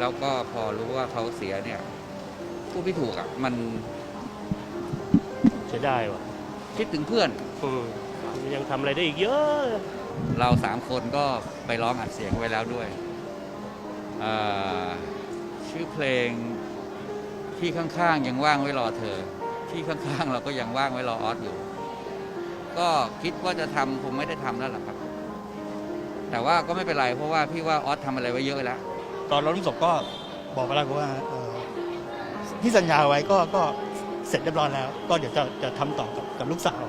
แล้วก็พอรู้ว่าเขาเสียเนี่ยผู้พิถูกอะมันเสียดายว่ะคิดถึงเพื่อน อืมยังทำอะไรได้อีกเยอะ เราสามคนก็ไปร้องอัดเสียงไว้แล้วด้วยเอ่อชื่อเพลงที่ข้างๆยังว่างไว้รอเธอ ที่ข้างๆเราก็ยังว่างไว้รอออสอยู่ ก็คิดว่าจะทำคงไม่ได้ทำแล้วล่ะครับ แต่ว่าก็ไม่เป็นไรเพราะว่าพี่ว่าออสทำอะไรไว้เยอะแล้ว ตอนเรารุ่ศพก็บอกไปแล้วว่าที่สัญญาไว้ก็ก็เสร็จเรียบร้อยแล้ว ก็เดี๋ยวจะจะทำต่อกับกับลูกสาว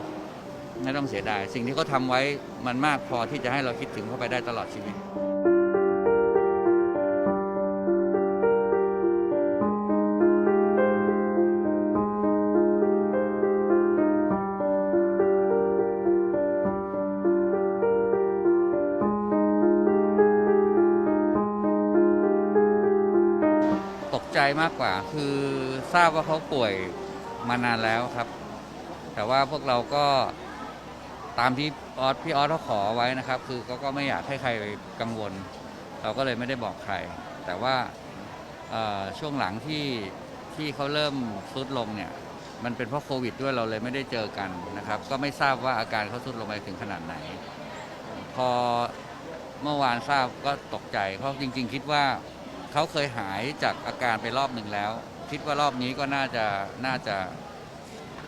ไม่ต้องเสียดาย สิ่งที่เขาทำไว้มันมากพอที่จะให้เราคิดถึงเขาไปได้ตลอดชีวิต ใจมากกว่า คือทราบว่าเขาป่วยมานานแล้วครับ แต่ว่าพวกเราก็ตามที่ออสพี่ออสเขาขอไว้นะครับ คือเขาก็ไม่อยากให้ใครกังวล เราก็เลยไม่ได้บอกใคร แต่ว่าช่วงหลังที่ที่เขาเริ่มทรุดลงเนี่ย มันเป็นเพราะโควิดด้วยเราเลยไม่ได้เจอกันนะครับ ก็ไม่ทราบว่าอาการเขาทรุดลงไปถึงขนาดไหน พอเมื่อวานทราบก็ตกใจ เพราะจริง ๆ คิดว่า เขาเคยหายจากอาการไปรอบหนึ่งแล้ว คิดว่ารอบนี้ก็น่าจะน่าจะ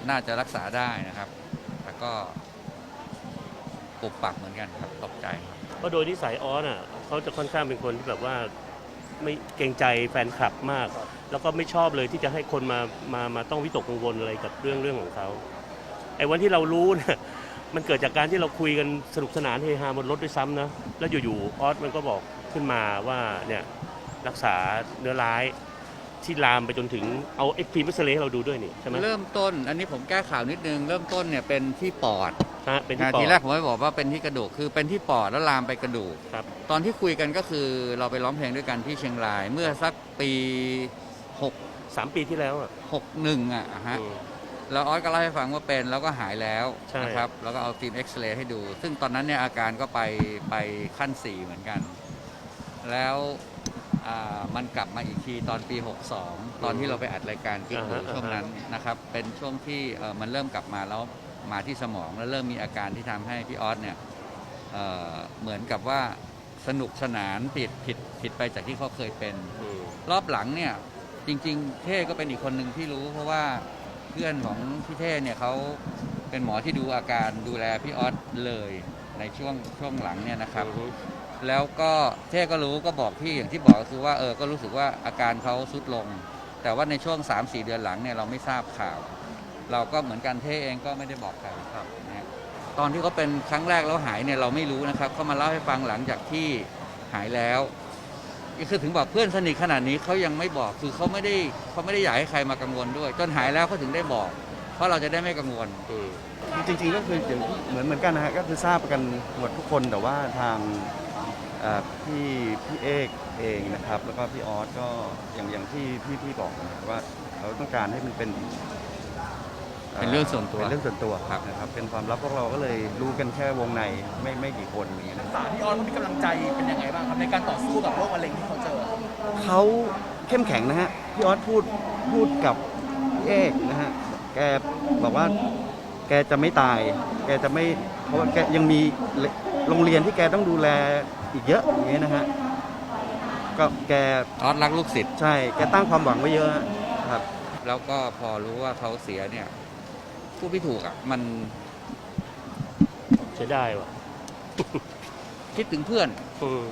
น่าจะรักษาได้นะครับแต่ก็ปุบปักเหมือนกันครับตกใจครับเพราะโดยนิสัยออสอะเขาจะค่อนข้างเป็นคนที่แบบว่าไม่เกรงใจแฟนคลับมาก แล้วก็ไม่ชอบเลยที่จะให้คนมามามาต้องวิตกกังวลอะไรกับเรื่องเรื่องของเขาไอ้วันที่เรารู้เนี่ยมันเกิดจากการที่เราคุยกันสนุกสนานเฮฮาบนรถด้วยซ้ำนะแล้วอยู่ๆออสมันก็บอกขึ้นมาว่าเนี่ย รักษาเนื้อร้าย ที่ลามไปจนถึงเอาเอ็กพีมิสเลให้เราดูด้วยนี่ใช่ไหมเริ่มต้น อันนี้ผมแก้ข่าวนิดนึง เริ่มต้นเนี่ยเป็นที่ปอดฮะเป็นที่นะปอทีดแรกผมไม่บอกว่าเป็นที่กระดูกคือเป็นที่ปอดแล้วลามไปกระดูกครับ ตอนที่คุยกันก็คือเราไปร้องเพลงด้วยกันที่เชียงราย เมื่อสักปีหกสามปีที่แล้วอะหกหนึ่งอะฮะ อืม แล้วออสก็เล่าให้ฟังว่าเป็นแล้วก็หายแล้วใช่ นะครับ แล้วก็เอาฟิล์มเอ็กซเรย์ให้ดู ซึ่งตอนนั้นเนี่ยอาการก็ไปไปขั้น 4 เหมือนกัน แล้ว อ่ามันกลับมาอีกทีตอนปี 62 ตอนที่เราไปอัดรายการกิ๊กหูช่วงนั้นนะครับเป็นช่วงที่เอ่อมันเริ่มกลับมาแล้วมาที่สมองแล้วเริ่มมีอาการที่ทำให้พี่ออสเนี่ยเอ่อเหมือนกับว่าสนุกสนานผิดผิดผิดไปจากที่เขาเคยเป็น อืมรอบหลังเนี่ยจริง ๆ เท่ก็เป็นอีกคนหนึ่งที่รู้ เพราะว่าเพื่อนของพี่เท่เนี่ยเขาเป็นหมอที่ดูอาการดูแลพี่ออสเลย ในช่วงช่วงหลังเนี่ยนะครับอือฮึแล้วก็เท่ก็รู้ก็บอกพี่อย่างที่บอกก็คือว่าเออก็รู้สึกว่าอาการเขาสุดลง แต่ว่าในช่วง 3-4 เดือนหลังเนี่ยเราไม่ทราบข่าว เราก็เหมือนกันเท่เองก็ไม่ได้บอกใครครับนะฮะตอนที่เขาเป็นครั้งแรกแล้วหายเนี่ยเราไม่รู้นะครับเขามาเล่าให้ฟังหลังจากที่หายแล้วคือถึงบอกเพื่อนสนิทขนาดนี้เขายังไม่บอกคือเขาไม่ได้เขาไม่ได้อยากให้ใครมากังวลด้วย จนหายแล้วเขาถึงได้บอก เพราะเราจะได้ไม่กังวลอืม จริงๆก็คืออย่างที่เหมือนเหมือนกันนะฮะก็คือทราบกันหมดทุกคนแต่ว่าทางเอ่อพี่พี่เอกเองนะครับ แล้วก็พี่ออสก็อย่างอย่างที่พี่พี่บอกนะครับว่าเขาต้องการให้มันเป็นเป็นเรื่องส่วนตัวเป็นเรื่องส่วนตัวครับ นะครับ เป็นความลับพวกเราก็เลยรู้กันแค่วงในไม่ไม่กี่คนอย่างเงี้ยนะสาพี่ออสเขามีกำลังใจเป็นยังไงบ้างครับในการต่อสู้กับโรคมะเร็งที่เขาเจอ เขาเข้มแข็งนะฮะ พี่ออสพูดพูดกับพี่เอกนะฮะ แกบอกว่า แกจะไม่ตาย แกจะไม่เพราะว่าแกยังมีโรงเรียนที่แกต้องดูแลอีกเยอะอย่างเงี้ยนะฮะก็แกออสรักลูกศิษย์ใช่แกตั้งความหวังไว้เยอะครับ แล้วก็พอรู้ว่าเขาเสียเนี่ยผู้พิถูกอะมันเสียดายว่ะคิดถึงเพื่อนอืม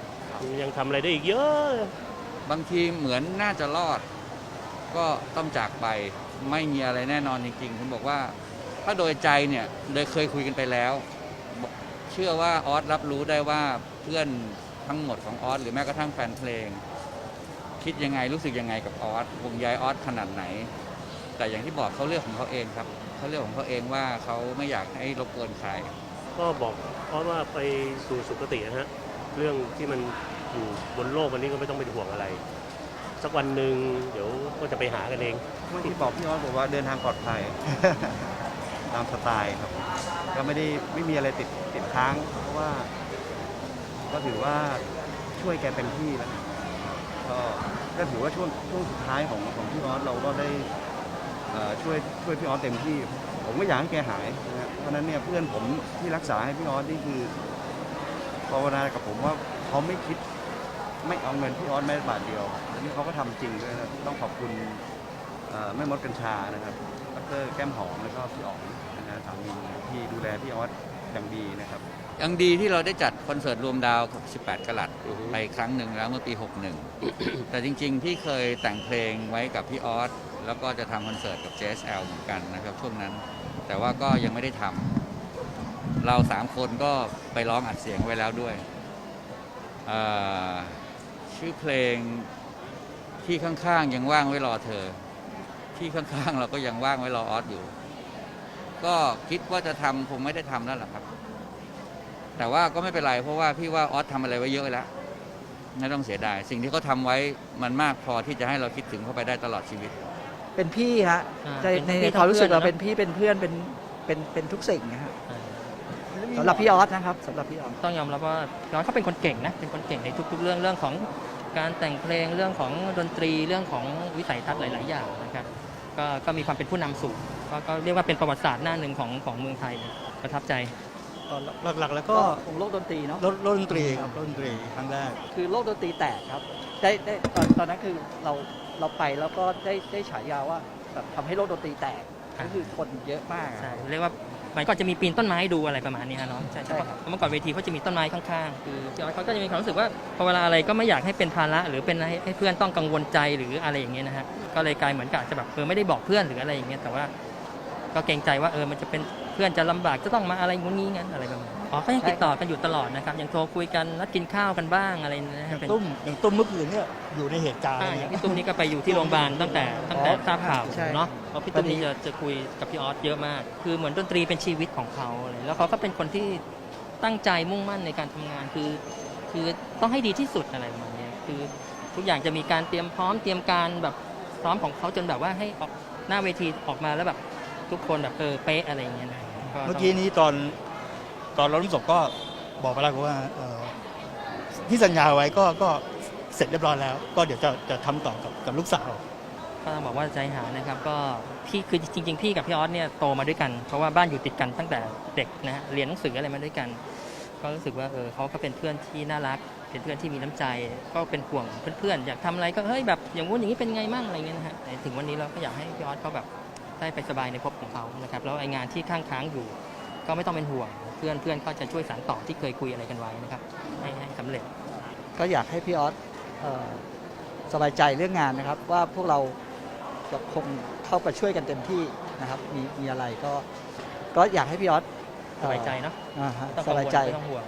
ยังทำอะไรได้อีกเยอะ บางทีเหมือนน่าจะรอด ก็ต้องจากไปไม่มีอะไรแน่นอนจริงๆผมบอกว่า ถ้าโดยใจเนี่ยโดยเคยคุยกันไปแล้วบอกเชื่อว่าออสรับรู้ได้ว่าเพื่อนทั้งหมดของออสหรือแม้กระทั่งแฟนเพลง คิดยังไงรู้สึกยังไงกับออสวงใยออสขนาดไหน แต่อย่างที่บอกเขาเลือกของเขาเองครับเขาเลือกของเขาเองว่าเขาไม่อยากให้รบกวนใครก็บอกเพราะว่าไปสู่สุคตินะฮะเรื่องที่มันอยู่บนโลกวันนี้ก็ไม่ต้องเป็นห่วงอะไร สักวันหนึ่งเดี๋ยวก็จะไปหากันเองเมื่อกี้บอกพี่ออสบอกว่าเดินทางปลอดภัย ตามสไตล์ครับ ก็ไม่ได้ไม่มีอะไรติดติดค้าง เพราะว่า ก็ถือว่าช่วยแกเต็มที่แล้วก็ก็ก็ถือว่าช่วงช่วงสุดท้ายของของพี่ออสเราก็ได้เอ่อช่วยช่วยพี่ออสเต็มที่ ผมก็อยากให้แกหายนะฮะเพราะฉะนั้นเนี่ยเพื่อนผมที่รักษาให้พี่ออสนี่คือภาวนากับผมว่าเขาไม่คิด ไม่เอาเงินพี่ออสแม้แต่บาทเดียวอันนี้เขาก็ทำจริงด้วยนะต้องขอบคุณ แม่มดกัญชานะครับดรแก้มหอมแล้วก็พี่อ๋องนะฮะสามีที่ดูแลพี่ออสอย่างดีนะครับ ยังดีที่เราได้จัดคอนเสิร์ตรวมดาว 18กะลัดอือฮึ ไปครั้งหนึ่งแล้วเมื่อปี 61 แต่จริงๆ พี่เคยแต่งเพลงไว้กับพี่ออสแล้วก็จะทำคอนเสิร์ตกับ JSL เหมือนกันนะครับช่วงนั้น แต่ว่าก็ยังไม่ได้ทำเราสามคนก็ไปร้องอัดเสียงไว้แล้วด้วยเอ่อชื่อเพลงที่ข้างๆ ยังว่างไว้รอเธอ ที่ข้างๆ เราก็ยังว่างไว้รอออสอยู่ ก็คิดว่าจะทำคงไม่ได้ทำแล้วล่ะครับ แต่ว่าก็ไม่เป็นไรเพราะว่าพี่ว่าออสทำอะไรไว้เยอะแล้วไม่ต้องเสียดาย สิ่งที่เขาทำไว้มันมากพอที่จะให้เราคิดถึงเขาไปได้ตลอดชีวิต เป็นพี่ฮะอ่าในเป็นในพี่ความรู้สึกทั้งเราเพื่อนเป็นพี่เป็นเพื่อนเป็นเป็นเป็นทุกสิ่งนะฮะอ่าสำหรับพี่ออสนะครับสำหรับพี่ออสต้องยอมรับว่าพี่ออสเขาเป็นคนเก่งนะเป็นคนเก่งในทุก ๆ เรื่องเรื่องของการแต่งเพลงเรื่องของดนตรีเรื่องของวิสัยทัศน์หลาย ๆ อย่างนะครับ ก็ก็มีความเป็นผู้นำสูงก็ก็เรียกว่าเป็นประวัติศาสตร์หน้าหนึ่งของของเมืองไทยเลยประทับใจหลักๆ แล้วก็ก็ของโลกดนตรีเนาะรถรถดนตรีครับรถดนตรีครั้งแรก คือโลกดนตรีแตกครับ ได้ได้ตอนตอนนั้นคือเราเราไปแล้วก็ได้ได้ฉายาว่าแบบทำให้โลกดนตรีแตก ครับ ก็คือคนเยอะมากอะ ใช่เรียกว่า มันก็จะมีปีนต้นไม้ดูอะไรประมาณนี้ฮะเนาะใช่ใช่ใช่ครับเพราะเมื่อก่อนเวทีเขาจะมีต้นไม้ข้างๆคือพี่ออสเขาก็จะมีความรู้สึกว่าพอเวลาอะไรก็ไม่อยากให้เป็นภาระหรือเป็นให้ให้เพื่อนต้องกังวลใจหรืออะไรอย่างเงี้ยนะฮะก็เลยกลายเหมือนกับอาจจะแบบเออไม่ได้บอกเพื่อนหรืออะไรอย่างเงี้ยแต่ว่า ก็เกรงใจว่าเออมันจะเป็น เพื่อนจะลำบากจะต้องมาอะไรงุนงี้งั้นอะไรประมาณนี้อ๋อก็ยังติดต่อกันอยู่ตลอดนะครับยังโทรคุยกันนัดกินข้าวกันบ้างอะไรนะอฮะย่างเป็นตุ้มอย่างตุ้มเมื่อคืนเนี่ยอยู่ในเหตุการณ์อ่าอะไรอย่างเงี้ยพี่ตุ้มนี่ก็ไปอยู่ที่โรงพยาบาลตั้งแต่ตั้งแต่ทราบข่าวใช่เนาะเพราะพี่ตุ้มนี่จะจะคุยกับพี่ออสเยอะมาก คือเหมือนดนตรีเป็นชีวิตของเขาเลยแล้วเขาก็เป็นคนที่ตั้งใจมุ่งมั่นในการทำงานคือ คือต้องให้ดีที่สุดอะไรประมาณเนี้ยคือทุกอย่างจะมีการเตรียมพร้อมเตรียมการแบบพร้อมของเขาจนแบบว่าให้ออกหน้าเวทีออกมาแล้วแบบ ทุกคนแบบเออเป๊ะอะไรอย่างเงี้ยนะเมื่อกี้นี้ตอนตอนรถน้ำศพก็บอกไปแล้วว่าเอ่อที่สัญญาไว้ก็ก็เสร็จเรียบร้อยแล้ว ก็เดี๋ยวจะจะทำต่อกับกับลูกสาว ก็ต้องบอกว่าใจหายนะครับก็พี่คือจริง ๆ พี่กับพี่ออสเนี่ยโตมาด้วยกัน เพราะว่าบ้านอยู่ติดกันตั้งแต่เด็กนะฮะเรียนหนังสืออะไรมาด้วยกัน ก็รู้สึกว่าเออเขาก็เป็นเพื่อนที่น่ารัก เป็นเพื่อนที่มีน้ำใจ ก็เป็นห่วงเพื่อนๆอยากทำอะไรก็เฮ้ยแบบอย่างงู้นอย่างนี้เป็นไงมั่งอะไรเงี้ยนะฮะถึงวันนี้เราก็อยากให้พี่ออสเขาแบบ ได้ไปสบายในภพของเขานะครับแล้วไอ้งานที่ข้างค้างอยู่ ก็ไม่ต้องเป็นห่วง เพื่อนเพื่อนก็จะช่วยสานต่อที่เคยคุยอะไรกันไว้นะครับให้ให้สำเร็จ ก็อยากให้พี่ออสเอ่อสบายใจเรื่องงานนะครับ ว่าพวกเราจะคงเข้าไปช่วยกันเต็มที่นะครับ มีมีอะไรก็ก็อยากให้พี่ออสสบายใจเนาะอ่าฮะไม่ต้องสกังวบายลใจ ไม่ต้องห่วง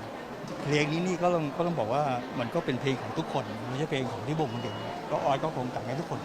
เพลงนี้นี่ก็ต้องก็ต้องบอกว่ามันก็เป็นเพลงของทุกคนไม่ใช่เพลงของที่บ่งคนเดียวก็ออยก็คงแต่งให้ทุกคน